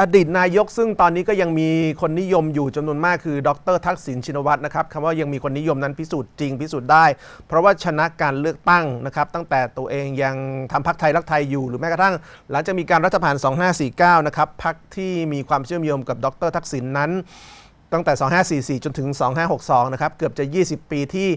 อดีตนายกซึ่งตอนนี้ก็ยังมีคนนิยมอยู่จำนวนมากคือดรทักษิณชินวัตรนะครับคำว่ายังมีคนนิยมนั้นพิสูจน์จริงพิสูจน์ได้ เพราะว่าชนะการเลือกตั้งนะครับ ตั้งแต่ตัวเองยังทำพักไทยรักไทยอยู่หรือแม้กระทั่ง หลังจากมีการรัฐประหาร 2549 นะครับพักที่มีความเชื่อมโยงกับดรทักษิณนั้น ตั้งแต่ 2544 จนถึง 2562 นะครับเกือบจะ 20 ปีที่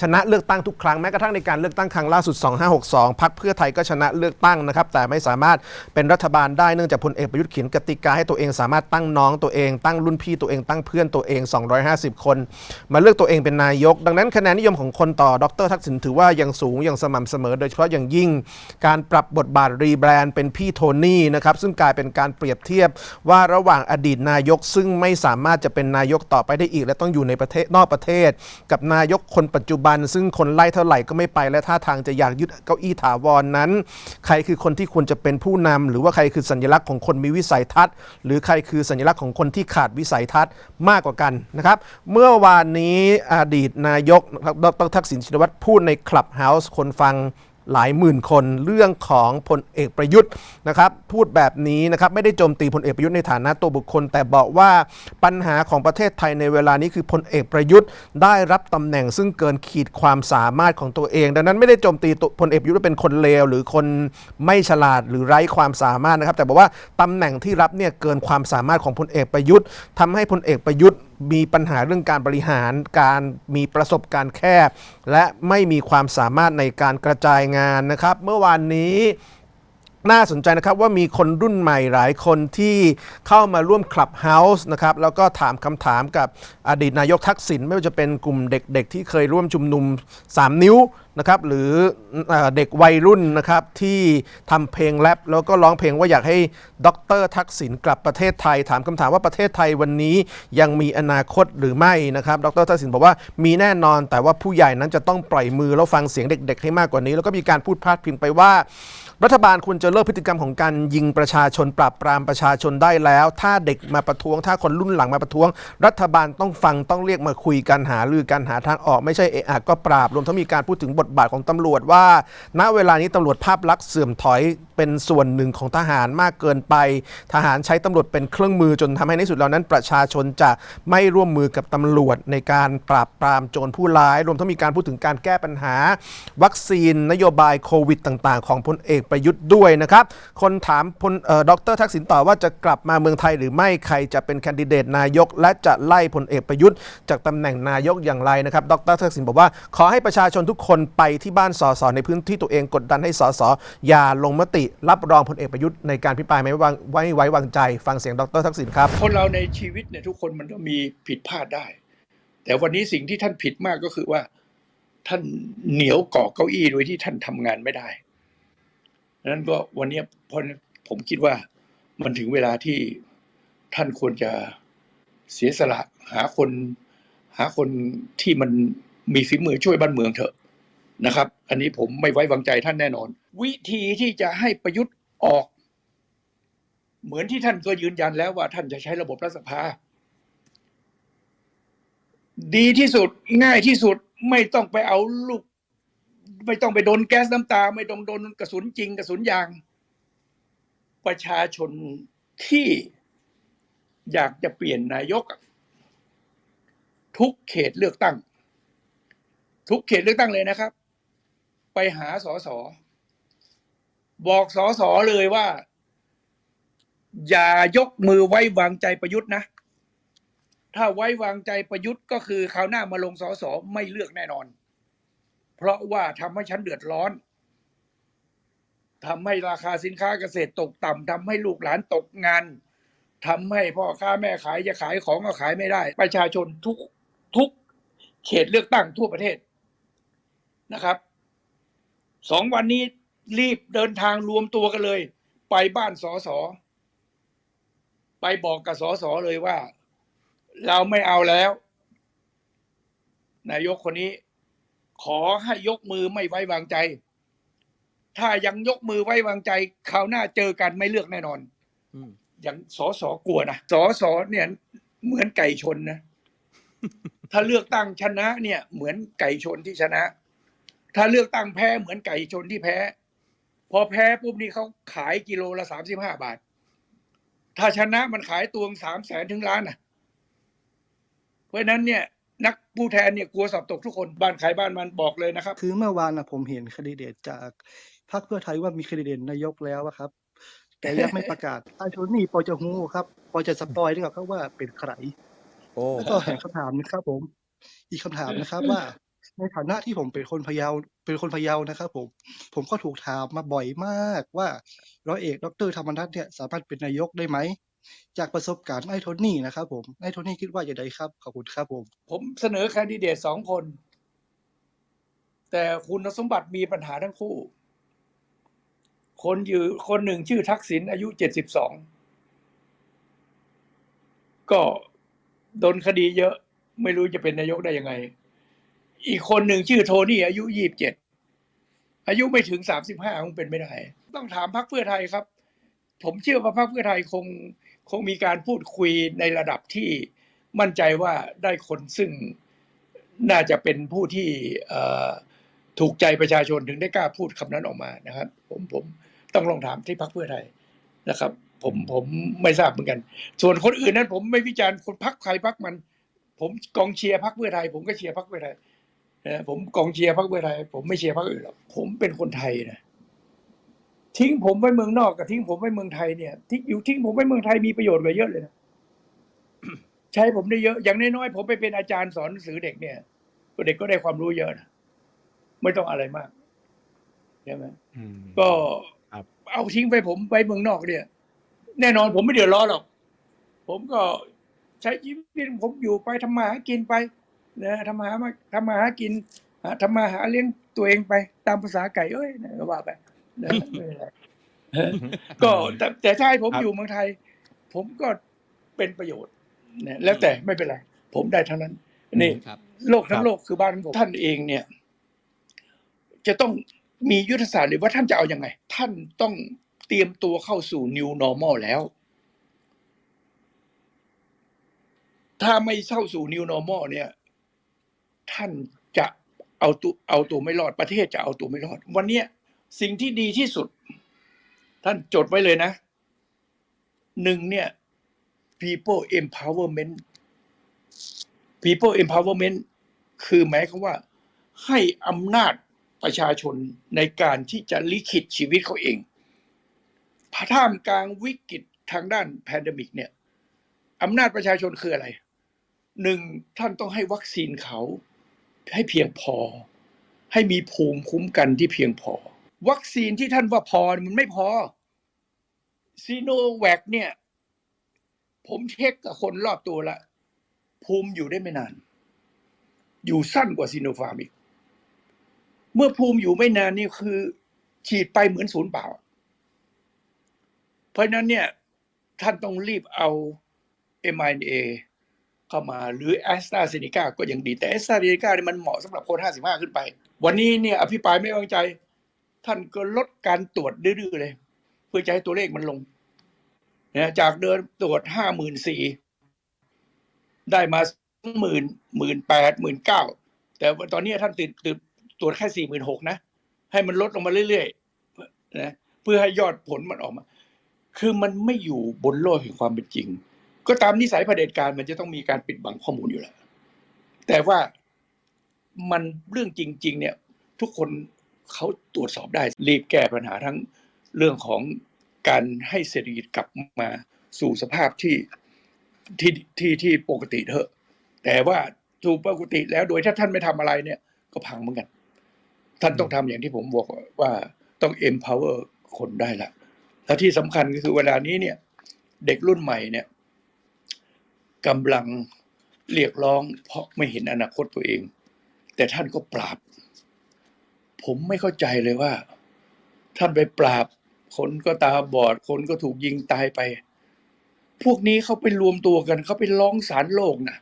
ชนะเลือกตั้งทุกครั้งแม้กระทั่งในการเลือกตั้งครั้งล่าสุด 2562 พักเพื่อไทยก็ชนะเลือกตั้งนะครับ แต่ไม่สามารถเป็นรัฐบาลได้เนื่องจากพลเอกประยุทธ์เขียนกติกาให้ตัวเองสามารถตั้งน้องตัวเองตั้งรุ่นพี่ตัวเองตั้งเพื่อนตัวเอง 250 คน มาเลือกตัวเองเป็นนายก ดังนั้นคะแนนนิยมของคนต่อดรทักษิณถือว่ายังสูงยังสม่ำเสมอ โดยเฉพาะอย่างยิ่ง การปรับบทบาทรีแบรนด์เป็นพี่โทนี่นะครับซึ่งกลายเป็นการเปรียบเทียบว่าระหว่างอดีตนายก ซึ่งไม่สามารถจะเป็นนายกต่อไปได้อีก และต้องอยู่ในประเทศนอกประเทศ กับนายกคนปัจจุบันซึ่งคนไล่เท่าไหร่ก็ไม่ไปและท่าทางจะอยากยึดเก้าอี้ถาวรนนั้น ใครคือคนที่ควรจะเป็นผู้นำหรือว่าใครคือสัญลักษณ์ของคนมีวิสัยทัศน์ หรือใครคือสัญลักษณ์ของคนที่ขาดวิสัยทัศน์มากกว่ากันนะครับ เมื่อวานนี้อดีตนายกดรทักษิณชินวัตรพูดในคลับเฮาส์คนฟัง หลายหมื่นคนเรื่องของพลเอกประยุทธ์นะครับพูดแบบนี้นะครับไม่ได้โจมตีพลเอกประยุทธ์ในฐานะตัวบุคคล แต่บอกว่าปัญหาของประเทศไทยในเวลานี้คือพลเอกประยุทธ์ ได้รับตำแหน่งซึ่งเกินขีดความสามารถของตัวเอง ดังนั้นไม่ได้โจมตีตัวพลเอกประยุทธ์ว่าเป็นคนเลวหรือคนไม่ฉลาดหรือไร้ความสามารถนะครับ แต่บอกว่าตำแหน่งที่รับเนี่ยเกินความสามารถของพลเอกประยุทธ์ทำให้พลเอกประยุทธ์ มีปัญหาเรื่องการบริหารการมีประสบการณ์แคบ และไม่มีความสามารถในการกระจายงานนะครับ เมื่อวานนี้ น่าสนใจนะครับว่ามีคนรุ่นใหม่หลายคนที่เข้ามาร่วมคลับเฮาส์นะครับแล้วก็ถามคำถามกับอดีตนายกทักษิณไม่ว่าจะเป็นกลุ่มเด็กๆ ที่เคยร่วมชุมนุม 3 นิ้วนะครับหรือเด็กวัยรุ่นนะครับที่ทำเพลงแรปแล้วก็ร้องเพลงว่าอยากให้ด็อกเตอร์ทักษิณกลับประเทศไทย ถามคำถามว่าประเทศไทยวันนี้ยังมีอนาคตหรือไม่นะครับดรทักษิณบอกว่ามีแน่นอนแต่ว่าผู้ใหญ่นั้นจะต้องปล่อยมือแล้วฟังเสียงเด็ก ๆ ให้มากกว่านี้ แล้วก็มีการพูดพาดพิงไปว่า รัฐบาลควรจะเลิกพฤติกรรมของการยิงประชาชนปราบปรามประชาชนได้แล้ว ถ้าเด็กมาประท้วง ถ้าคนรุ่นหลังมาประท้วง รัฐบาลต้องฟังต้องเรียกมาคุยกันหารือกันหาทางออกไม่ใช่เอะอะก็ปราบรวมทั้งมีการพูดถึงบทบาทของตำรวจว่า ณเวลานี้ตำรวจภาพลักษณ์เสื่อมถอยเป็นส่วนหนึ่งของทหารมากเกินไป ทหารใช้ตำรวจเป็นเครื่องมือจนทำให้ในสุดแล้วนั้น ประชาชนจะไม่ร่วมมือกับตำรวจในการปราบปรามโจรผู้ร้าย รวมทั้งมีการพูดถึงการแก้ปัญหา วัคซีนนโยบายโควิด ต่าง ๆ ของพลเอกประยุทธ์ด้วยนะครับ คนถามพลดรทักษิณต่อว่าจะกลับมาเมืองไทยหรือไม่ใครจะเป็นแคนดิเดตนายก และจะไล่พลเอกประยุทธ์จากตำแหน่งนายกอย่างไรนะครับ ดรทักษิณบอกว่าขอให้ประชาชนทุกคนไปที่บ้านสสในพื้นที่ตัวเองกดดันให้สสอย่าลงมติ รับรองพลเอกประยุทธ์ในการพิปรายไม่ไว้วางไว้ไว้วางใจ ฟังเสียงดรทักษิณครับคนเราในชีวิตเนี่ยทุกคนมันก็มีผิดพลาดได้ แต่วันนี้สิ่งที่ท่านผิดมากก็คือว่าท่านเหนียวเกาะเก้าอี้โดยที่ท่านทำงานไม่ได้ นั้นก็วันนี้เพราะผมคิดว่ามันถึงเวลาที่ท่านควรจะเสียสละหาคน หาคนที่มันมีฝีมือช่วยบ้านเมืองเถอะนะครับ อันนี้ผมไม่ไว้วางใจท่านแน่นอน วิธีที่จะให้ประยุทธ์ออก เหมือนที่ท่านก็ยืนยันแล้วว่าท่านจะใช้ระบบรัฐสภา ดีที่สุดง่ายที่สุดไม่ต้องไปเอาลูก ไม่ต้องไปโดนแก๊สน้ำตา ไม่ต้องโดนกระสุนจริงกระสุนยาง ประชาชนที่อยากจะเปลี่ยนนายก ทุกเขตเลือกตั้ง ทุกเขตเลือกตั้งเลยนะครับ ไปหาสอสอบอกสอสอเลยว่า อย่ายกมือไว้วางใจประยุทธ์นะ ถ้าไว้วางใจประยุทธ์ก็คือคราวหน้ามาลงสอสอไม่เลือกแน่นอน เพราะว่าทำให้ฉันเดือดร้อนทำให้ราคาสินค้าเกษตรตกต่ำทำให้ลูกหลานตกงานทำให้พ่อค้าแม่ขายจะขายของก็ขายไม่ได้ ประชาชนทุกทุกเขตเลือกตั้งทั่วประเทศนะครับสองวันนี้รีบเดินทางรวมตัวกันเลย ไปบ้านสอสอไปบอกกับสอสอเลยว่า เราไม่เอาแล้ว นายกคนนี้ ขอให้ยกมือไม่ไว้วางใจ ถ้ายังยกมือไว้วางใจคราวหน้าเจอกันไม่เลือกแน่นอนอย่างสอสอกลัวนะสอสอเนี่ยเหมือนไก่ชนนะถ้าเลือกตั้งชนะเนี่ย เหมือนไก่ชนที่ชนะ ถ้าเลือกตั้งแพ้เหมือนไก่ชนที่แพ้ พอแพ้ปุ๊บนี่เขาขายกิโลละสามสิบห้าบาท ถ้าชนะมันขายตัวสามแสนถึงล้านอะ เพราะฉะนั้นเนี่ย นักผู้แทนเนี่ยกลัวสอบตกทุกคนบ้านขายบ้านมันบอกเลยนะครับ คือเมื่อวานนะผมเห็นแคนดิเดตจากพรรคเพื่อไทยว่ามีแคนดิเดตนายกแล้วอะครับ แต่ยังไม่ประกาศไอ้โทนี่พอจะฮู้ครับพอจะสปอยได้ครับว่าเป็นใครโอ้แล้วก็แห่งคำถามนะครับ ผม อีกคำถามนะครับว่า ในฐานะที่ผมเป็นคนพะเยาเป็นคนพะเยานะครับ ผม ผมก็ถูกถามมาบ่อยมากว่าร้อยเอก ดรธรรมนัฐเนี่ย สามารถเป็นนายกได้ไหม จากประสบการณ์ไอ้โทนี่นะครับผมไอ้โทนี่คิดว่าอย่างไรครับ ขอบคุณครับผม ผมเสนอแคนดิเดตสองคน แต่คุณสมบัติมีปัญหาทั้งคู่ คนอยู่คนหนึ่งชื่อทักษิณอายุเจ็ดสิบสองก็โดนคดีเยอะ ไม่รู้จะเป็นนายกได้ยังไง อีกคนหนึ่งชื่อโทนี่อายุยี่บเจ็ดอายุไม่ถึงสามสิบห้าคงเป็นไม่ได้ ต้องถามพรรคเพื่อไทยครับ ผมเชื่อว่าพรรคเพื่อไทยคง คงมีการพูดคุยในระดับที่มั่นใจว่าได้คนซึ่งน่าจะเป็นผู้ที่ถูกใจประชาชนถึงได้กล้าพูดคำนั้นออกมานะครับ ผมผมต้องลองถามที่พรรคเพื่อไทยนะครับ ผมผมไม่ทราบเหมือนกัน ส่วนคนอื่นนั้น ผมไม่วิจารณ์คนพรรคใครพรรคมัน ผมกองเชียร์พรรคเพื่อไทย ผมก็เชียร์พรรคเพื่อไทยนะผมกองเชียร์พรรคเพื่อไทย ผมไม่เชียร์พรรคอื่นหรอกผมเป็นคนไทยนะ ทิ้งผมไว้เมืองนอกกับทิ้งผมไว้เมืองไทยเนี่ยทิ้งอยู่ทิ้งผมไว้เมืองไทยมีประโยชน์กว่าเยอะเลยนะใช้ผมได้เยอะ อย่างน้อยๆผมไปเป็นอาจารย์สอนหนังสือเด็กเนี่ยก็เด็กก็ได้ความรู้เยอะนะไม่ต้องอะไรมากใช่ไหมอืมก็ครับเอาทิ้งไปผมไปเมืองนอกเนี่ย แน่นอนผมไม่เดือดร้อนหรอก ผมก็ใช้ชีวิตของผมอยู่ไปทำมาหากินไปนะทำมาหามาทำมาหากินหาทำมาหาเลี้ยงตัวเองไป ตามภาษาไก่เอ้ยนะก็ว่าไป นะไม่เป็นไรก็แต่แต่ถ้าให้ผมครับอยู่เมืองไทย ผมก็เป็นประโยชน์นะแล้วแต่ไม่เป็นไร ผมได้ทั้งนั้นนี่ครับ โลกทั้ครังบโลกคือบ้านของผมท่านเองเนี่ย จะต้องมียุทธศาสตร์หรือว่าท่านจะเอาอยัางไง ท่านต้องเตรียมตัวเข้าสู่ new normal แล้ว ถ้าไม่เข้าสู่ new normal เนี่ย ท่านจะเอาตัวเอาตัวไม่รอดประเทศจะเอาตัวไม่รอด วันเนี้ย สิ่งที่ดีที่สุด ท่านจดไว้เลยนะ หนึ่งเนี่ย people empowerment people empowerment คือหมายความว่า ให้อำนาจประชาชนในการที่จะลิขิตชีวิตเขาเองท่ามกลางวิกฤตทางด้านแพนดมิกเนี่ยอำนาจประชาชนคืออะไร หนึ่งท่านต้องให้วัคซีนเขาให้เพียงพอ ให้มีภูมิคุ้มกันที่เพียงพอ วัคซีนที่ท่านว่าพอมันไม่พอซีโนแวคเนี่ย ผมเช็คกับคนรอบตัวละ ภูมิอยู่ได้ไม่นาน อยู่สั้นกว่าซีโนฟาร์มอีก เมื่อภูมิอยู่ไม่นานนี่คือ ฉีดไปเหมือนศูนย์เปล่า เพราะนั้นเนี่ย ท่านต้องรีบเอา m อ n a เข้ามาหรือแอสตราเซเนกาก็ยังดี แต่แอสตราเซเนกาเนี่ยมันเหมาะสำหรับคน 55 ขึ้นไป วันนี้เนี่ยอภิปรายไม่ไว้วางใจ ท่านก็ลดการตรวจดื้อๆเลย เพื่อจะให้ตัวเลขมันลงนะจากเดินตรวจห้าหมื่นสี่ได้มาหมื่นหมื่นแปดหมื่นเก้าแต่ตอนนี้ท่านติดติดตรวจแค่สี่หมื่นหกนะ ให้มันลดลงมาเรื่อยๆนะเพื่อให้ยอดผลมันออกมา คือมันไม่อยู่บนโลกแห่งความเป็นจริง ก็ตามนิสัยเผด็จการมันจะต้องมีการปิดบังข้อมูลอยู่แล้วแต่ว่ามันเรื่องจริง ๆ เนี่ย ทุกคน เขาตรวจสอบได้ รีบแก้ปัญหาทั้งเรื่องของการให้เศรษฐกิจกลับมาสู่สภาพที่ที่ที่ที่ปกติเถอะ แต่ว่าสู่ปกติแล้วโดยถ้าท่านไม่ทำอะไรเนี่ย ก็พังเหมือนกัน ท่านต้องทำอย่างที่ผมบอกว่าต้อง empower คนได้ละและที่สำคัญก็คือเวลานี้เนี่ย เด็กรุ่นใหม่เนี่ยกำลังเรียกร้องเพราะไม่เห็นอนาคตตัวเอง แต่ท่านก็ปราบ ผมไม่เข้าใจเลยว่า ท่านไปปราบ คนก็ตาบอด คนก็ถูกยิงตายไป พวกนี้เขาไปรวมตัวกันเขาไปร้องศาลโลกนะ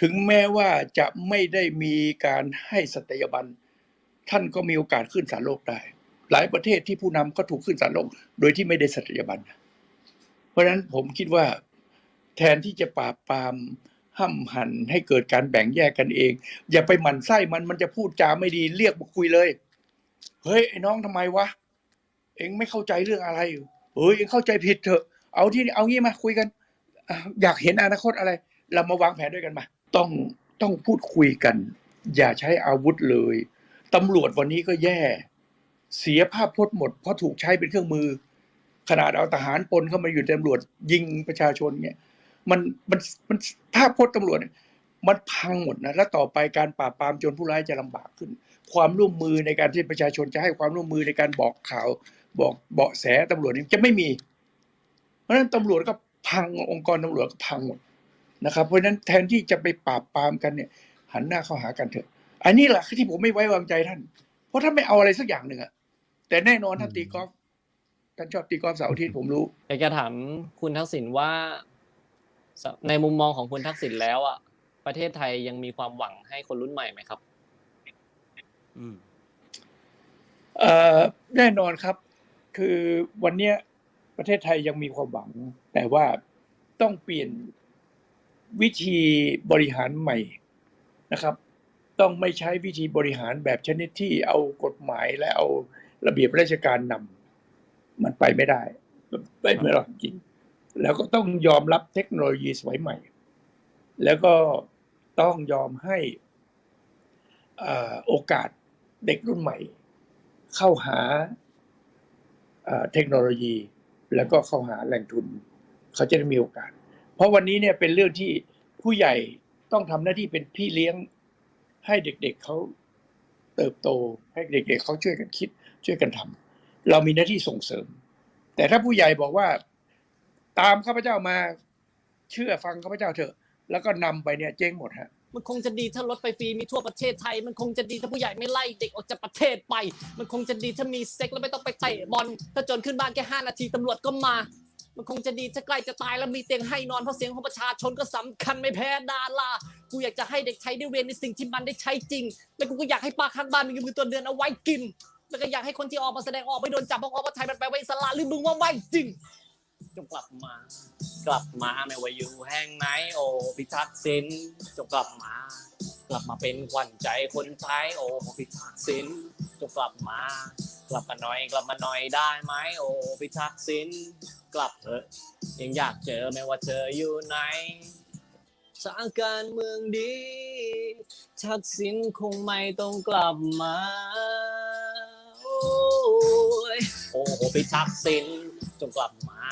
ถึงแม้ว่าจะไม่ได้มีการให้สัตยาบัน ท่านก็มีโอกาสขึ้นศาลโลกได้ หลายประเทศที่ผู้นำก็ถูกขึ้นศาลโลก โดยที่ไม่ได้สัตยาบัน เพราะฉะนั้นผมคิดว่าแทนที่จะปราบปราม ห้ำหันให้เกิดการแบ่งแยกกันเอง อย่าไปหมั่นไส้มันมันจะพูดจาไม่ดีเรียกมาคุยเลย เฮ้ยไอ้น้องทำไมวะเองไม่เข้าใจเรื่องอะไรเฮ้ยเองเข้าใจผิดเถอะ เอาที่เอางี้มาคุยกัน อยากเห็นอนาคตอะไร เรามาวางแผนด้วยกันมา ต้องต้องพูดคุยกัน อย่าใช้อาวุธเลยตำรวจวันนี้ก็แย่ เสียภาพพจน์หมดเพราะถูกใช้เป็นเครื่องมือ ขนาดเอาทหารปนเข้ามาอยู่ตำรวจยิงประชาชนเนี่ย มันมันมันภาพพจน์ตำรวจเนี่ยมันพังหมดนะแล้วต่อไปการปราบปรามจรผู้ร้ายจะลำบากขึ้น ความร่วมมือในการที่ประชาชนจะให้ความร่วมมือในการบอกข่าว บอกเบาะแสตำรวจนี่จะไม่มี เพราะฉะนั้นตำรวจก็พังองค์กรตำรวจก็พังหมดนะครับ เพราะฉะนั้นแทนที่จะไปปราบปรามกันเนี่ย หันหน้าเข้าหากันเถอะ อันนี้แหละที่ผมไม่ไว้วางใจท่าน เพราะท่านไม่เอาอะไรสักอย่างหนึ่งอะแต่แน่นอนท่านตีกอล์ฟท่านชอบตีกอล์ฟเสาร์อาทิตย์ผมรู้อยากจะถามคุณทักษิณว่า ในมุมมองของคุณทักษิณแล้วอะประเทศไทยยังมีความหวังให้คนรุ่นใหม่ไหมครับอืมเอ่อแน่นอนครับ คือวันเนี้ยประเทศไทยยังมีความหวัง แต่ว่าต้องเปลี่ยนวิธีบริหารใหม่นะครับ ต้องไม่ใช้วิธีบริหารแบบชนิดที่เอากฎหมายและเอาระเบียบราชการนำมันไปไม่ได้ไม่ไม่หรอกจริง แล้วก็ต้องยอมรับเทคโนโลยีสมัยใหม่ แล้วก็ต้องยอมให้อโอกาสเด็กรุ่นใหม่ เข้าหาเอ่อเทคโนโลยี แล้วก็เข้าหาแหล่งทุน เขาจะได้มีโอกาส เพราะวันนี้เนี่ยเป็นเรื่องที่ผู้ใหญ่ต้องทำหน้าที่เป็นพี่เลี้ยงให้เด็กๆเขาเติบโตให้เด็กๆเขาช่วยกันคิดช่วยกันทำเรามีหน้าที่ส่งเสริม แต่ถ้าผู้ใหญ่บอกว่า ตามข้าพเจ้ามาเชื่อฟังข้าพเจ้าเถอะ แล้วก็นำไปเนี่ยเจ๊งหมดฮะมันคงจะดีถ้ารถไฟฟรีมีทั่วประเทศไทย มันคงจะดีถ้าผู้ใหญ่ไม่ไล่เด็กออกจากประเทศไป มันคงจะดีถ้ามีเซ็กแล้วไม่ต้องไปเตะบอลถ้าจนขึ้นบ้านแค่ห้านาทีตำรวจก็มา มันคงจะดีถ้าใกล้จะตายแล้วมีเตียงให้นอนเพราะเสียงของประชาชนก็สำคัญไม่แพ้ดารากูอยากจะให้เด็กไทยได้เรียนในสิ่งที่มันได้ใช้จริง แล้วกูก็อยากให้ป้าข้างบ้านมีเงินมือตัวเดือนเอาไว้กิน แล้วก็อยากให้คนที่ออกมาแสดงออกไม่โดนจับเพราะว่าไทยมันไปไว้สระหรือมึงว่าไม่จริง จงกลับมา กลับมาไม่ว่าอยู่แห่งไหนโอ้พิทักษ์สินจงกลับมา กลับมาเป็นขวัญใจคนไทยโอ้พิทักษ์สินจงกลับมา กลับมาหน่อยกลับมาหน่อยได้ไหมโอ้พิทักษ์สินกลับเถอะยังอยากเจอไม่ว่าเธออยู่ไหนสถานการเมืองดี ทักษิณคงไม่ต้องกลับมา โอ้ยโอ้พิทักษ์สินจงกลับมา